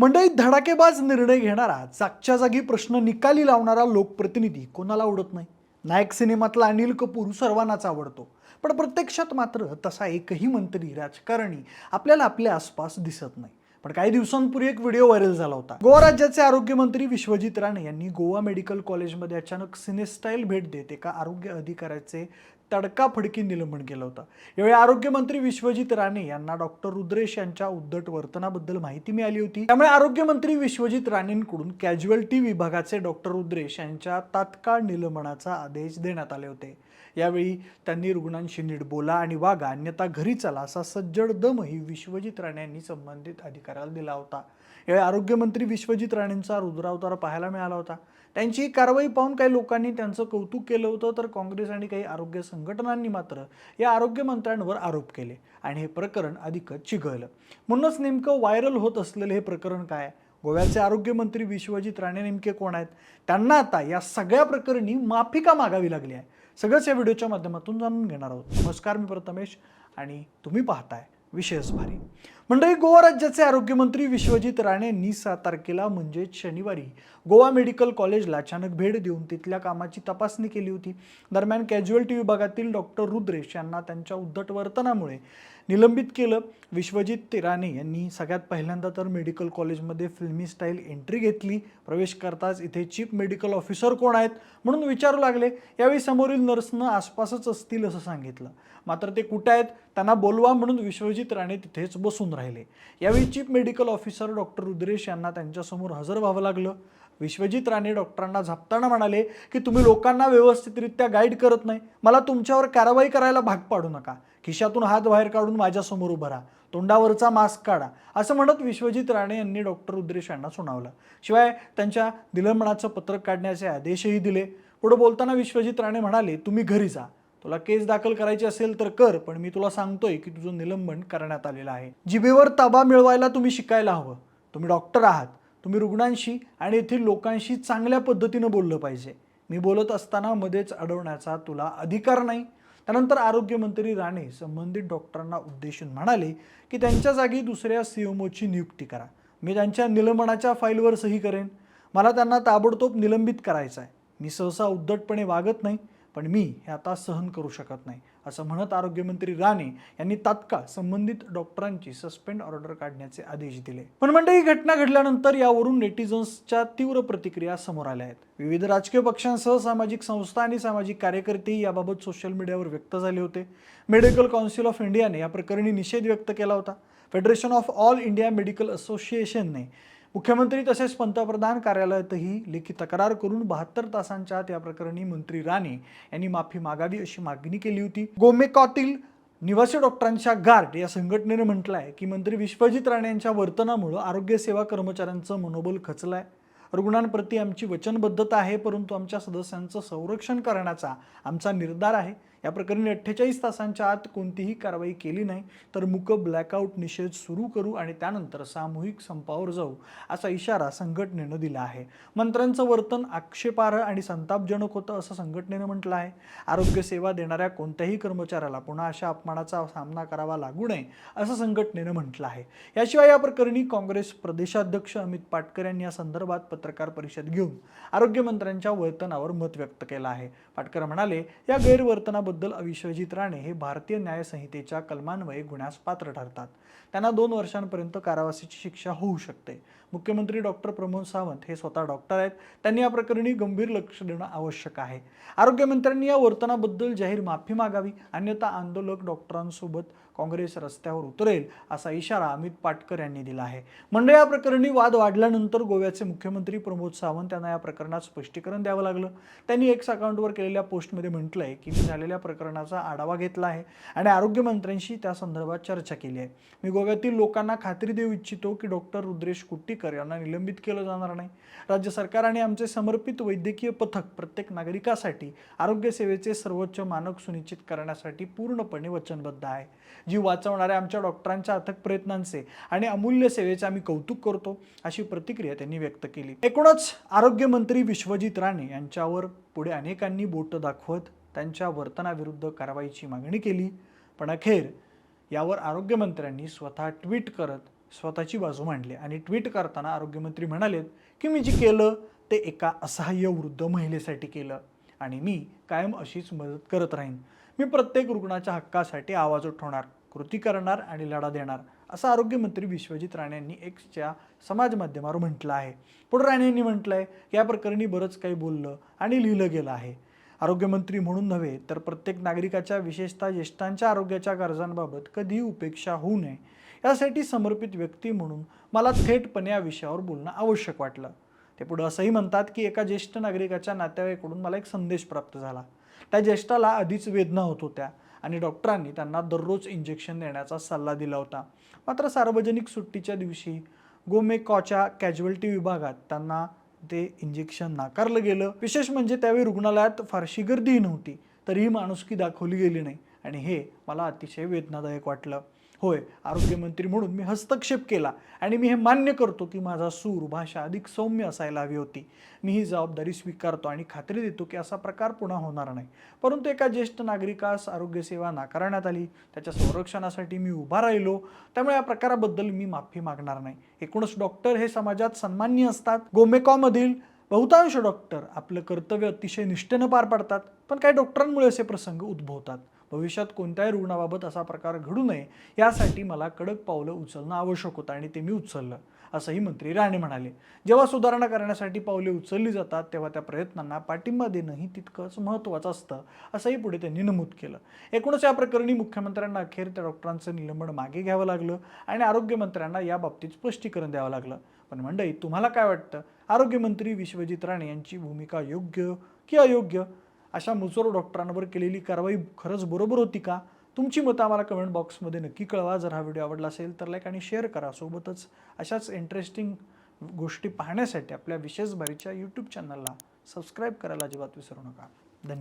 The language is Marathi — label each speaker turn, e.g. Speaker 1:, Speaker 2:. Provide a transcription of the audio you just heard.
Speaker 1: मंडळी धडाकेबाज निर्णय घेणारा जागच्या जागी प्रश्न निकाली लावणारा लोकप्रतिनिधी कोणाला आवडत नाही? नायक सिनेमातला अनिल कपूर सर्वांनाच आवडतो. पण प्रत्यक्षात मात्र तसा एकही मंत्री राजकारणी आपल्याला आपल्या आसपास दिसत नाही. पण काही दिवसांपूर्वी एक व्हिडिओ व्हायरल झाला होता. गोवा राज्याचे आरोग्यमंत्री विश्वजित राणे यांनी गोवा मेडिकल कॉलेजमध्ये अचानक सिनेस्टाईल भेट देत एका आरोग्य अधिकाऱ्याचे तडकाफडकी निलंबन केलं होतं. यावेळी आरोग्यमंत्री विश्वजित राणे यांना डॉक्टर रुद्रेश यांच्या उद्धट वर्तनाबद्दल माहिती मिळाली होती. त्यामुळे आरोग्यमंत्री विश्वजित राणेंकडून कॅज्युअल्टी विभागाचे डॉक्टर रुद्रेश यांच्या तात्काळ निलंबनाचा आदेश देण्यात आले होते. यावेळी त्यांनी रुग्णांशी नीट बोला आणि वागा अन्यथा घरी चला असा सज्जड दमही विश्वजित राणे यांनी संबंधित अधिकाऱ्याला दिला होता. यावेळी आरोग्यमंत्री विश्वजित राणेंचा रुद्रावतार पाहायला मिळाला होता. त्यांची ही कारवाई पाहून काही लोकांनी त्यांचं कौतुक केलं होतं तर काँग्रेस आणि काही आरोग्य संघटनांनी मात्र या आरोग्यमंत्र्यांवर आरोप केले आणि हे प्रकरण अधिकच चिघळलं. म्हणूनच नेमकं व्हायरल होत असलेलं हे प्रकरण काय? गोव्याचे आरोग्यमंत्री विश्वजित राणे नेमके कोण आहेत? त्यांना आता या सगळ्या प्रकरणी माफिका मागावी लागली आहे. सगळंच या व्हिडिओच्या माध्यमातून जाणून घेणार आहोत. नमस्कार मी प्रथमेश आणि तुम्ही पाहताय विशेष भारी. मंडळी गोवा राज्याचे आरोग्यमंत्री विश्वजित राणे यांनी सात तारखेला म्हणजेच शनिवारी गोवा मेडिकल कॉलेजला अचानक भेट देऊन तिथल्या कामाची तपासणी केली होती. दरम्यान कॅज्युअल्टी विभागातील डॉक्टर रुद्रेश यांना त्यांच्या उद्धट वर्तनामुळे निलंबित केलं. विश्वजित राणे यांनी सगळ्यात पहिल्यांदा तर मेडिकल कॉलेजमध्ये फिल्मी स्टाईल एंट्री घेतली. प्रवेश करताच इथे चीफ मेडिकल ऑफिसर कोण आहेत म्हणून विचारू लागले. यावेळी समोरील नर्सनं आसपासच असतील असं सांगितलं. मात्र ते कुठे आहेत त्यांना बोलवा म्हणून विश्वजित राणे तिथेच बसून राहिले. यावेळी chief medical officer doctor Rudresh यांना त्यांच्यासमोर हजर व्हावं लागलं. विश्वजित राणे डॉक्टरांना झापताना म्हणाले की तुम्ही लोकांना व्यवस्थितरित्या गाईड करत नाही. मला तुमच्यावर कारवाई करायला भाग पाडू नका. खिशातून हात बाहेर काढून माझ्यासमोर उभं राहा. तोंडावरचा मास्क काढा. असं म्हणत विश्वजित राणे यांनी डॉक्टर रुद्रेश यांना सुनावलं. शिवाय त्यांच्या निलंबनाचं पत्रक काढण्याचे आदेशही दिले. पुढे बोलताना विश्वजित राणे म्हणाले तुम्ही घरी जा. तुला केस दाखल करायची असेल तर कर पण मी तुला सांगतोय की तुझं निलंबन करण्यात आलेलं आहे. जिभेवर ताबा मिळवायला तुम्ही शिकायला हवं. तुम्ही डॉक्टर आहात. तुम्ही रुग्णांशी आणि येथील लोकांशी चांगल्या पद्धतीनं बोललं पाहिजे. मी बोलत असताना मध्येच अडवण्याचा तुला अधिकार नाही. त्यानंतर आरोग्यमंत्री राणे संबंधित डॉक्टरांना उद्देशून म्हणाले की त्यांच्या जागी दुसऱ्या सीएमओची नियुक्ती करा. मी त्यांच्या निलंबनाच्या फाईलवर सही करेन. मला त्यांना ताबडतोब निलंबित करायचं आहे मी सहसा उद्धटपणे वागत नाही. पण मी हे आता सहन करू शकत नाही असं म्हणत आरोग्यमंत्री राणे यांनी तात्काळ संबंधित डॉक्टरांची सस्पेंड ऑर्डर काढण्याचे आदेश दिले. पण म्हणजे ही घटना घडल्यानंतर यावरून नेटिझन्सच्या तीव्र प्रतिक्रिया समोर आल्या आहेत. विविध राजकीय पक्षांसह सामाजिक संस्था आणि सामाजिक कार्यकर्तेही याबाबत सोशल मीडियावर व्यक्त झाले होते. मेडिकल काउन्सिल ऑफ इंडियाने या प्रकरणी निषेध व्यक्त केला होता. Federation of all India medical असोसिएशनने मुख्यमंत्री तसेच पंतप्रधान कार्यालयातही लेखी तक्रार करून बहात्तर तासांच्या आत या प्रकरणी मंत्री राणे यांनी माफी मागावी अशी मागणी केली होती. गोमेकॉतील निवासी डॉक्टरांच्या गार्ड या संघटनेने म्हटलं आहे की मंत्री विश्वजित राणे यांच्या वर्तनामुळं आरोग्य सेवा कर्मचाऱ्यांचं मनोबल खचलं आहे रुग्णांप्रती आमची वचनबद्धता आहे परंतु आमच्या सदस्यांचं संरक्षण करण्याचा आमचा निर्धार आहे. या प्रकरणी अठ्ठेचाळीस तासांच्या आत कोणतीही कारवाई केली नाही तर मुक ब्लॅकआउट निषेध सुरू करू आणि त्यानंतर सामूहिक संपावर जाऊ असा इशारा संघटनेनं दिला आहे. मंत्र्यांचं वर्तन आक्षेपार्ह आणि संतापजनक होतं असं संघटनेनं म्हटलं आहे. आरोग्य सेवा देणाऱ्या कोणत्याही कर्मचाऱ्याला पुन्हा अशा अपमानाचा सामना करावा लागू नये असं संघटनेनं म्हटलं आहे. याशिवाय या प्रकरणी काँग्रेस प्रदेशाध्यक्ष अमित पाटकर यांनी या संदर्भात पत्रकार परिषद घेऊन आरोग्यमंत्र्यांच्या वर्तनावर मत व्यक्त केलं आहे. पाटकर म्हणाले या गैरवर्तना गैरवर्तनाबद्दल अविश्वजित राणे हे भारतीय न्यायसंहितेच्या कलमान्वये गुन्ह्यास पात्र ठरतात. त्यांना दोन वर्षांपर्यंत कारावासाची शिक्षा होऊ शकते. मुख्यमंत्री डॉक्टर प्रमोद सावंत हे स्वतः डॉक्टर आहेत. त्यांनी या प्रकरणी गंभीर लक्ष देणं आवश्यक आहे. आरोग्यमंत्र्यांनी या वर्तनाबद्दल जाहीर माफी मागावी. अन्यथा आंदोलक डॉक्टरांसोबत काँग्रेस रस्त्यावर उतरेल असा इशारा अमित पाटकर यांनी दिला आहे. म्हणजे या प्रकरणी वाद वाढल्यानंतर गोव्याचे मुख्यमंत्री प्रमोद सावंत यांना या प्रकरणात स्पष्टीकरण द्यावं लागलं. त्यांनी एक्स अकाउंटवर केलेल्या पोस्टमध्ये म्हटलं आहे की मी झालेल्या प्रकरणाचा आढावा घेतला आहे आणि आरोग्यमंत्र्यांशी त्या संदर्भात चर्चा केली आहे. मी गोव्यातील लोकांना खात्री देऊ इच्छितो की डॉक्टर रुद्रेश कुट्टीकर यांना निलंबित केलं जाणार नाही. राज्य सरकार आणि आमचे समर्पित वैद्यकीय पथक प्रत्येक नागरिकासाठी आरोग्य सेवेचे सर्वोच्च मानक सुनिश्चित करण्यासाठी पूर्णपणे वचनबद्ध आहे. जीव वाचवणाऱ्या आमच्या डॉक्टरांच्या अथक प्रयत्नांचे आणि अमूल्य सेवेचे आम्ही कौतुक करतो अशी प्रतिक्रिया त्यांनी व्यक्त केली. एकूणच आरोग्यमंत्री विश्वजित राणे यांच्यावर पुढे अनेकांनी बोट दाखवत त्यांच्या वर्तनाविरुद्ध कारवाईची मागणी केली. पण अखेर यावर आरोग्यमंत्र्यांनी स्वतः ट्विट करत स्वतःची बाजू मांडली आणि ट्विट करताना आरोग्यमंत्री म्हणालेत की मी जे केलं ते एका असहाय्य वृद्ध महिलेसाठी केलं आणि मी कायम अशीच मदत करत राहीन. मी प्रत्येक रुग्णाच्या हक्कासाठी आवाज उठवणार कृती करणार आणि लढा देणार असं आरोग्यमंत्री विश्वजित राणे यांनी एक्सच्या समाज माध्यमावर म्हटलं आहे. पुढे राणे यांनी म्हटलं आहे या प्रकरणी बरंच काही बोललं आणि लिहिलं गेलं आहे. आरोग्यमंत्री म्हणून नव्हे तर प्रत्येक नागरिकाच्या विशेषतः ज्येष्ठांच्या आरोग्याच्या गरजांबाबत कधीही उपेक्षा होऊ नये. यासाठी समर्पित व्यक्ती म्हणून मला थेटपणे या विषयावर बोलणं आवश्यक वाटलं. ते पुढे असंही म्हणतात की एका ज्येष्ठ नागरिकाच्या नातेवाईकडून मला एक संदेश प्राप्त झाला. त्या ज्येष्ठाला आधीच वेदना होत होत्या. आणि डॉक्टरांनी त्यांना दररोज इंजेक्शन देण्याचा सल्ला दिला होता. मात्र सार्वजनिक सुट्टीच्या दिवशी गोमेकॉच्या कॅज्युअल्टी विभागात त्यांना ते इंजेक्शन नाकारलं गेलं. विशेष म्हणजे त्यावेळी रुग्णालयात फारशी गर्दी नव्हती. तरीही माणुसकी दाखवली गेली नाही. आणि हे मला अतिशय वेदनादायक वाटलं. होय आरोग्यमंत्री म्हणून मी हस्तक्षेप केला आणि मी हे मान्य करतो की माझा सूर भाषा अधिक सौम्य असायला हवी होती. मी ही जबाबदारी स्वीकारतो आणि खात्री देतो की असा प्रकार पुन्हा होणार नाही. परंतु एका ज्येष्ठ नागरिकास आरोग्यसेवा नाकारण्यात आली. त्याच्या संरक्षणासाठी मी उभा राहिलो. त्यामुळे या प्रकाराबद्दल मी माफी मागणार नाही. एकूणच डॉक्टर हे समाजात सन्मान्य असतात. गोमेकॉमधील बहुतांश डॉक्टर आपलं कर्तव्य अतिशय निष्ठेनं पार पाडतात. पण काही डॉक्टरांमुळे असे प्रसंग उद्भवतात. भविष्यात कोणत्याही रुग्णाबाबत असा प्रकार घडू नये यासाठी मला कडक पावलं उचलणं आवश्यक होतं आणि ते मी उचललं असंही मंत्री राणे म्हणाले. जेव्हा सुधारणा करण्यासाठी पावले उचलली जातात तेव्हा त्या प्रयत्नांना पाठिंबा देणंही तितकंच महत्त्वाचं असतं असंही पुढे त्यांनी नमूद केलं. एकूणच या प्रकरणी मुख्यमंत्र्यांना अखेर त्या डॉक्टरांचं निलंबन मागे घ्यावं लागलं आणि आरोग्यमंत्र्यांना याबाबतीत स्पष्टीकरण द्यावं लागलं. पण मंडई तुम्हाला काय वाटतं? आरोग्यमंत्री विश्वजित राणे यांची भूमिका योग्य की अयोग्य? अशा मुजोर डॉक्टरांवर केलेली कारवाई खरंच बरोबर होती का? तुमची मतं आम्हाला कमेंट बॉक्समध्ये नक्की कळवा. जर हा व्हिडिओ आवडला असेल तर लाईक आणि शेअर करा. सोबतच अशाच इंटरेस्टिंग गोष्टी पाहण्यासाठी आपल्या विशेष बारीच्या यूट्यूब चॅनलला सबस्क्राईब करायला अजिबात विसरू नका.